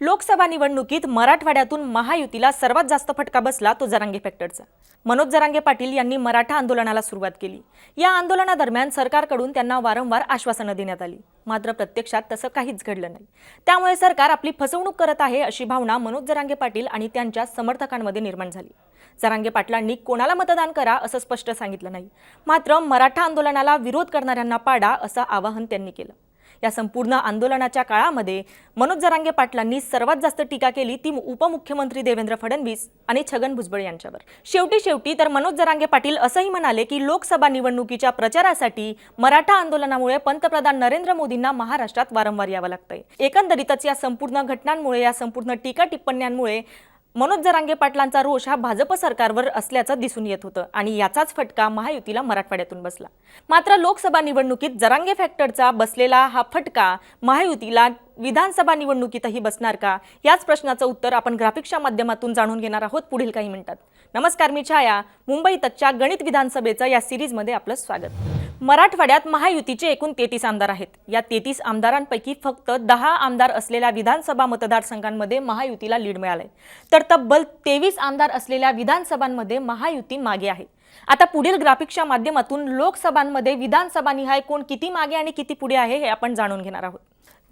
लोकसभा निवडणुकीत मराठवाड्यातून महायुतीला सर्वात जास्त फटका बसला तो जरांगे फॅक्टरचा. मनोज जरांगे पाटील यांनी मराठा आंदोलनाला सुरुवात केली. या आंदोलनादरम्यान सरकारकडून त्यांना वारंवार आश्वासनं देण्यात आली. मात्र प्रत्यक्षात तसं काहीच घडलं नाही. त्यामुळे सरकार आपली फसवणूक करत आहे अशी भावना मनोज जरांगे पाटील आणि त्यांच्या समर्थकांमध्ये निर्माण झाली. जरांगे पाटलांनी कोणाला मतदान करा असं स्पष्ट सांगितलं नाही. मात्र मराठा आंदोलनाला विरोध करणाऱ्यांना पाडा असं आवाहन त्यांनी केलं. या संपूर्ण आंदोलनाच्या काळामध्ये मनोज जरांगे पाटलांनी सर्वात जास्त टीका केली ती उपमुख्यमंत्री देवेंद्र फडणवीस आणि छगन भुजबळ यांच्यावर. शेवटी शेवटी तर मनोज जरांगे पाटील असंही म्हणाले की लोकसभा निवडणुकीच्या प्रचारासाठी मराठा आंदोलनामुळे पंतप्रधान नरेंद्र मोदींना महाराष्ट्रात वारंवार यावं लागतंय. एकंदरीतच या संपूर्ण घटनांमुळे या संपूर्ण टीका टिप्पण्यांमुळे मनोज जरांगे पाटलांचा रोष हा भाजप सरकारवर असल्याचं दिसून येत होतं आणि याचाच फटका महायुतीला मराठवाड्यातून बसला. मात्र लोकसभा निवडणुकीत जरांगे फॅक्टरचा बसलेला हा फटका महायुतीला विधानसभा निवडणुकीतही बसणार का? याच प्रश्नाचं उत्तर आपण ग्राफिक्सच्या माध्यमातून जाणून घेणार आहोत पुढील काही मिनिटात. नमस्कार मी छाया. मुंबई तकच्या गणित विधानसभेचं या सिरीजमध्ये आपलं स्वागत. मराठवाड्यात महायुतीचे एकूण तेहतीस आमदार आहेत. या तेहतीस आमदारांपैकी फक्त दहा आमदार असलेल्या विधानसभा मतदारसंघांमध्ये महायुतीला लीड मिळालंय. तर तब्बल तेवीस आमदार असलेल्या विधानसभांमध्ये महायुती मागे आहे. आता पुढील ग्राफिक्सच्या माध्यमातून लोकसभांमध्ये विधानसभानिहाय कोण किती मागे आणि किती पुढे आहे हे आपण जाणून घेणार आहोत.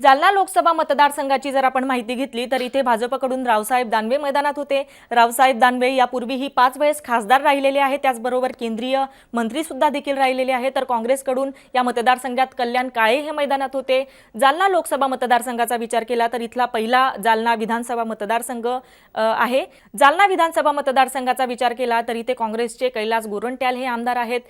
जालना लोकसभा मतदारसंघाची जर आपण माहिती घेतली तर इथे भाजपकडून रावसाहेब दानवे मैदानात होते. रावसाहेब दानवे यापूर्वीही पाच वेळेस खासदार राहिलेले आहेत. त्याचबरोबर केंद्रीय मंत्रीसुद्धा देखील राहिलेले आहेत. तर काँग्रेसकडून या मतदारसंघात कल्याण काळे हे मैदानात होते. जालना लोकसभा मतदारसंघाचा विचार केला तर इथला पहिला जालना विधानसभा मतदारसंघ आहे. जालना विधानसभा मतदारसंघाचा विचार केला तर इथे काँग्रेसचे कैलास गोरंट्याल हे आमदार आहेत.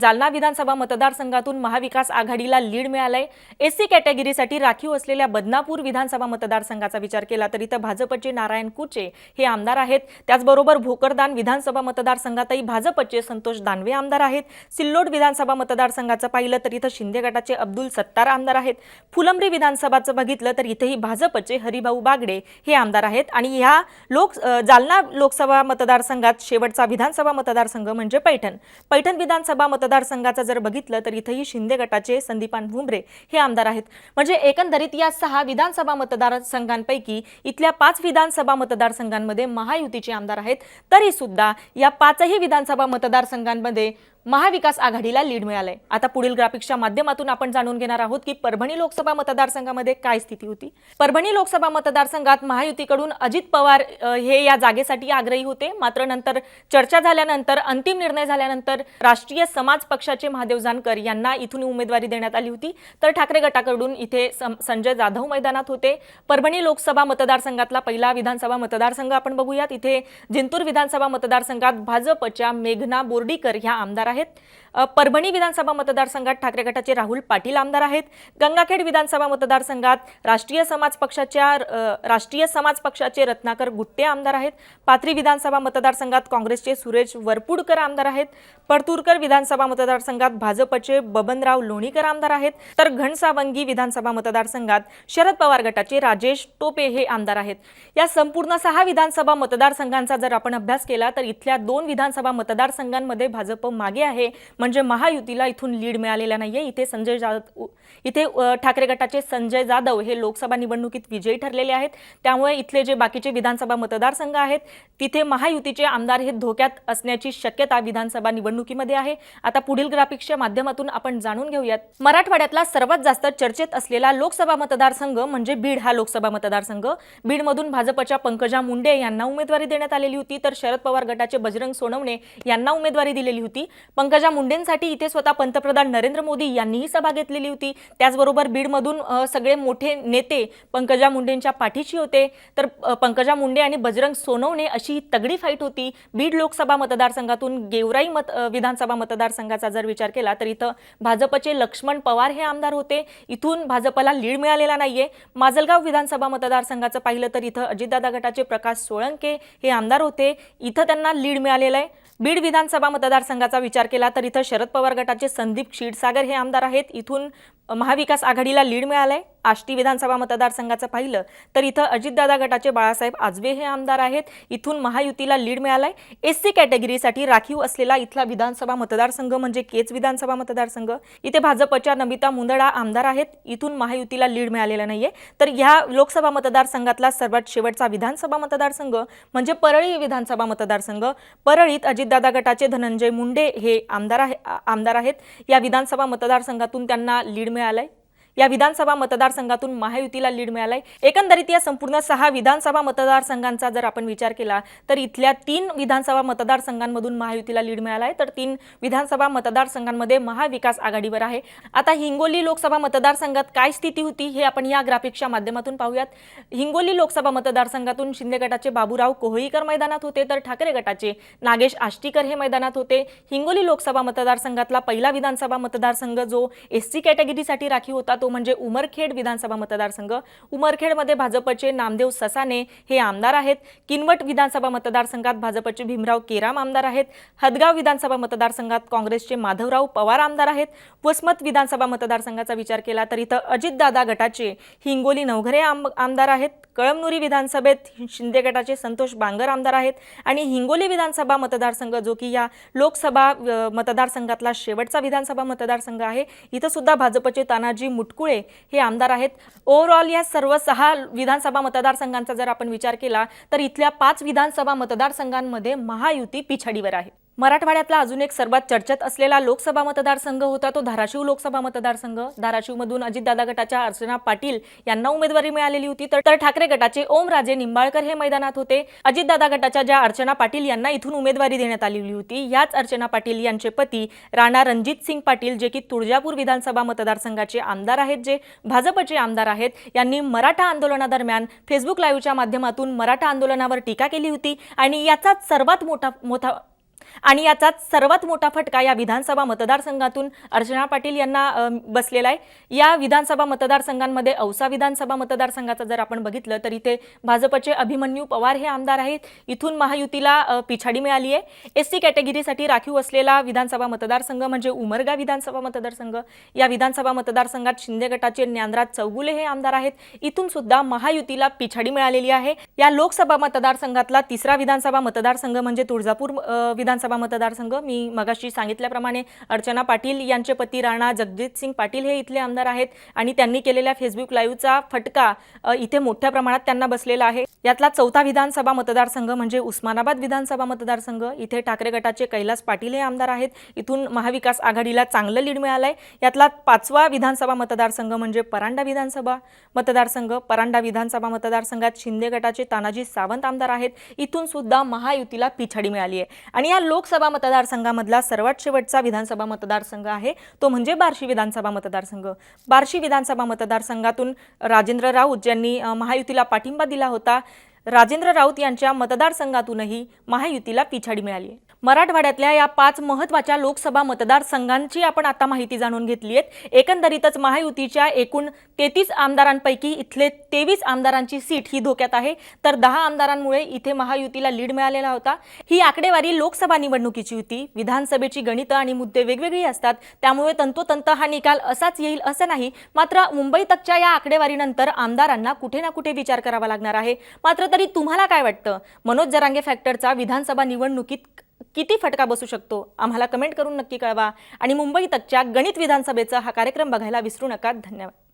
जालना विधानसभा मतदारसंघातून महाविकास आघाडीला लीड मिळालंय. एससी कॅटेगरीसाठी राखीव असलेल्या बदनापूर विधानसभा मतदारसंघाचा विचार केला तर इथं भाजपचे नारायण कुचे हे आमदार आहेत. त्याचबरोबर भोकरदान विधानसभा मतदारसंघातही भाजपचे संतोष दानवे आमदार आहेत. सिल्लोड विधानसभा मतदारसंघाचं पाहिलं तर इथं शिंदे गटाचे अब्दुल सत्तार आमदार आहेत. फुलंब्री विधानसभाचं बघितलं तर इथेही भाजपचे हरिभाऊ बागडे हे आमदार आहेत. आणि ह्या लोक जालना लोकसभा मतदारसंघात शेवटचा विधानसभा मतदारसंघ म्हणजे पैठण. पैठण विधानसभा मतदारसंघाचं जर बघितलं तर इथंही शिंदे गटाचे संदीपान भुमरे हे आमदार आहेत. म्हणजे एकंदरीत या सहा विधानसभा मतदारसंघांपैकी इथल्या पाच विधानसभा मतदारसंघांमध्ये महायुतीचे आमदार आहेत. तरी सुद्धा या पाचही विधानसभा मतदारसंघांमध्ये महाविकास आघाडीला लीड मिळालंय. आता पुढील ग्राफिक्सच्या माध्यमातून आपण जाणून घेणार आहोत की परभणी लोकसभा मतदारसंघामध्ये काय स्थिती होती. परभणी लोकसभा मतदारसंघात महायुतीकडून अजित पवार हे या जागेसाठी आग्रही होते. मात्र नंतर चर्चा झाल्यानंतर अंतिम निर्णय झाल्यानंतर राष्ट्रीय समाज पक्षाचे महादेव जानकर यांना इथून उमेदवारी देण्यात आली होती. तर ठाकरे गटाकडून इथे सं- संजय जाधव मैदानात होते. परभणी लोकसभा मतदारसंघातला पहिला विधानसभा मतदारसंघ आपण बघूयात. इथे जिंतूर विधानसभा मतदारसंघात भाजपच्या मेघना बोर्डीकर ह्या आमदार आहेत. आहेत. परभणी विधानसभा मतदारसंघात ठाकरे गटाचे राहुल पाटील आमदार आहेत. गंगाखेड विधानसभा मतदारसंघात राष्ट्रीय समाज पक्षाच्या राष्ट्रीय समाज पक्षाचे रत्नाकर गुट्टे आमदार आहेत. पाथरी विधानसभा मतदारसंघात काँग्रेसचे सुरेश वरपुडकर आमदार आहेत. परतूरकर विधानसभा मतदारसंघात भाजपचे बबनराव लोणीकर आमदार आहेत. तर घनसावंगी विधानसभा मतदारसंघात शरद पवार गटाचे राजेश टोपे हे आमदार आहेत. या संपूर्ण सहा विधानसभा मतदारसंघांचा जर आपण अभ्यास केला तर इथल्या दोन विधानसभा मतदारसंघांमध्ये भाजप मागे आहे. म्हणजे महायुतीला इथून लीड मिळालेला नाहीये. इथे संजय जाधव इथे ठाकरे गटाचे संजय जाधव हे लोकसभा निवडणुकीत विजयी ठरलेले आहेत. त्यामुळे इथले जे बाकीचे विधानसभा मतदारसंघ आहेत तिथे महायुतीचे आमदार हे धोक्यात असण्याची शक्यता विधानसभा निवडणुकीमध्ये आहे. आता पुढील ग्राफिक्सच्या माध्यमातून आपण जाणून घेऊयात. मराठवाड्यातला सर्वात जास्त चर्चेत असलेला लोकसभा मतदारसंघ म्हणजे बीड हा लोकसभा मतदारसंघ. बीडमधून भाजपच्या पंकजा मुंडे यांना उमेदवारी देण्यात आलेली होती. तर शरद पवार गटाचे बजरंग सोनवणे यांना उमेदवारी दिलेली होती. पंकजा मुंडेंसाठी इथे स्वतः पंतप्रधान नरेंद्र मोदी यांनीही सभा घेतलेली होती. त्याचबरोबर बीडमधून सगळे मोठे नेते पंकजा मुंडेंच्या पाठीशी होते. तर पंकजा मुंडे आणि बजरंग सोनवणे अशी ही तगडी फाईट होती. बीड लोकसभा मतदारसंघातून गेवराई मत विधानसभा मतदारसंघाचा जर विचार केला तर इथं भाजपचे लक्ष्मण पवार हे आमदार होते. इथून भाजपला लीड मिळालेला नाहीये. माजलगाव विधानसभा मतदारसंघाचं पाहिलं तर इथं अजितदादा गटाचे प्रकाश सोळंके हे आमदार होते. इथं त्यांना लीड मिळालेलं आहे. बीड विधानसभा मतदारसंघाचा विचार विचार केला तर इथं शरद पवार गटाचे संदीप क्षीरसागर हे आमदार आहेत. इथून महाविकास आघाडीला लीड मिळालंय. आष्टी विधानसभा मतदारसंघाचं पाहिलं तर इथं अजितदादा गटाचे बाळासाहेब आजबे हे आमदार आहेत. इथून महायुतीला लीड मिळालाय. एस सी कॅटेगरीसाठी राखीव असलेला इथला विधानसभा मतदारसंघ म्हणजे केच विधानसभा मतदारसंघ. इथे भाजपच्या नमिता मुंदडा आमदार आहेत. इथून महायुतीला लीड मिळालेला नाहीये. तर ह्या लोकसभा मतदारसंघातला सर्वात शेवटचा विधानसभा मतदारसंघ म्हणजे परळी विधानसभा मतदारसंघ. परळीत अजितदादा गटाचे धनंजय मुंडे हे हे आमदार आहे आमदार आहेत. या विधानसभा मतदारसंघातून त्यांना लीड मिळालं आहे या विधानसभा मतदारसंघातून महायुतीला लीड मिळालाय. एकंदरीत या संपूर्ण सहा विधानसभा मतदारसंघांचा जर आपण विचार केला तर इथल्या तीन विधानसभा मतदारसंघांमधून महायुतीला लीड मिळालाय. तर तीन विधानसभा मतदारसंघांमध्ये महाविकास आघाडीवर आहे. आता हिंगोली लोकसभा मतदारसंघात काय स्थिती होती हे आपण या ग्राफिक्सच्या माध्यमातून पाहूयात. हिंगोली लोकसभा मतदारसंघातून शिंदे गटाचे बाबूराव कोहळीकर मैदानात होते तर ठाकरे गटाचे नागेश आष्टीकर हे मैदानात होते. हिंगोली लोकसभा मतदारसंघातला पहिला विधानसभा मतदारसंघ जो एस सी कॅटेगरीसाठी राखीव होता तो तो म्हणजे उमरखेड विधानसभा मतदारसंघ. उमरखेडमध्ये भाजपचे नामदेव ससाने हे आमदार आहेत. किनवट विधानसभा मतदारसंघात भाजपचे भीमराव केराम आमदार आहेत. हदगाव विधानसभा मतदारसंघात काँग्रेसचे माधवराव पवार आमदार आहेत. वसमत विधानसभा मतदारसंघाचा विचार केला तर इथं अजितदादा गटाचे हिंगोली नवघरे आम आमदार आहेत. कळमनुरी विधानसभेत शिंदे गटाचे संतोष बांगर आमदार आहेत. आणि हिंगोली विधानसभा मतदारसंघ जो की या लोकसभा मतदारसंघातला शेवटचा विधानसभा मतदारसंघ आहे. इथं सुद्धा भाजपचे तानाजी मुटकुळे हे आमदार आहेत. ओव्हरऑल या सर्व सहा विधानसभा मतदारसंघांचा जर आपण विचार केला तर इथल्या पाच विधानसभा मतदारसंघांमध्ये महायुती पिछाडीवर आहे. मराठवाड्यातला अजून एक सर्वात चर्चेत असलेला लोकसभा मतदारसंघ होता तो धाराशिव लोकसभा मतदारसंघ. धाराशिवमधून अजितदादा गटाच्या अर्चना पाटील यांना उमेदवारी मिळालेली होती. तर तर ठाकरे गटाचे ओमराजे निंबाळकर हे मैदानात होते. अजितदादा गटाच्या ज्या अर्चना पाटील यांना इथून उमेदवारी देण्यात आलेली होती याच अर्चना पाटील यांचे पती राणा रणजित सिंग पाटील जे की तुळजापूर विधानसभा मतदारसंघाचे आमदार आहेत जे भाजपचे आमदार आहेत यांनी मराठा आंदोलनादरम्यान फेसबुक लाईव्हच्या माध्यमातून मराठा आंदोलनावर टीका केली होती. आणि याचाच सर्वात मोठा मोठा आणि याचा सर्वात मोठा फटका या विधानसभा मतदारसंघातून अर्चना पाटील यांना बसलेला आहे. या विधानसभा मतदारसंघांमध्ये औसा विधानसभा मतदारसंघाचं जर आपण बघितलं तर इथे भाजपचे अभिमन्यू पवार हे आमदार आहेत. इथून महायुतीला पिछाडी मिळाली आहे. एस सी कॅटेगरीसाठी राखीव असलेला विधानसभा मतदारसंघ म्हणजे उमरगा विधानसभा मतदारसंघ. या विधानसभा मतदारसंघात शिंदे गटाचे ज्ञानराज चौगुले हे आमदार आहेत. इथून सुद्धा महायुतीला पिछाडी मिळालेली आहे. या लोकसभा मतदारसंघातला तिसरा विधानसभा मतदारसंघ म्हणजे तुळजापूर विधान विधानसभा मतदारसंघ. मी मगाशी सांगितल्याप्रमाणे अर्चना पाटील यांचे पती राणा जगजित सिंग पाटील हे इथले आमदार आहेत आणि त्यांनी केलेल्या फेसबुक लाईव्हचा फटका इथे मोठ्या प्रमाणात त्यांना बसलेला आहे. यातला चौथा विधानसभा मतदारसंघ म्हणजे उस्मानाबाद विधानसभा मतदारसंघ. इथे ठाकरे गटाचे कैलास पाटील हे आमदार आहेत. इथून महाविकास आघाडीला चांगलं लीड मिळालंय. यातला पाचवा विधानसभा मतदारसंघ म्हणजे परांडा विधानसभा मतदारसंघ. परांडा विधानसभा मतदारसंघात शिंदे गटाचे तानाजी सावंत आमदार आहेत. इथून सुद्धा महायुतीला पिछाडी मिळाली आहे. आणि या लोकसभा मतदारसंघामधला सर्वात शेवटचा विधानसभा मतदारसंघ आहे. तो म्हणजे बार्शी विधानसभा मतदारसंघ. बार्शी विधानसभा मतदारसंघातून राजेंद्र राऊत ज्यांनी महायुतीला पाठिंबा दिला होता राजेंद्र राऊत यांच्या मतदारसंघातूनही महायुतीला पिछाडी मिळाली आहे. मराठवाड्यातल्या या पाच महत्त्वाच्या लोकसभा मतदारसंघांची आपण आता माहिती जाणून घेतली आहे एकंदरीतच महायुतीच्या एकूण तेहतीस आमदारांपैकी इथले तेवीस आमदारांची सीट ही धोक्यात आहे. तर दहा आमदारांमुळे इथे महायुतीला लीड मिळालेला होता. ही आकडेवारी लोकसभा निवडणुकीची होती. विधानसभेची गणितं आणि मुद्दे वेगवेगळी असतात. त्यामुळे तंतोतंत हा निकाल असाच येईल असं नाही. मात्र मुंबई तकच्या या आकडेवारीनंतर आमदारांना कुठे ना कुठे विचार करावा लागणार आहे. मात्र तरी तुम्हाला काय वाटतं? मनोज जरांगे फॅक्टरचा विधानसभा निवडणुकीत किती फटका बसू शकतो? आम्हाला कमेंट करून नक्की कळवा. आणि मुंबई तकच्या गणित विधानसभेचा हा कार्यक्रम बघायला विसरू नका. धन्यवाद.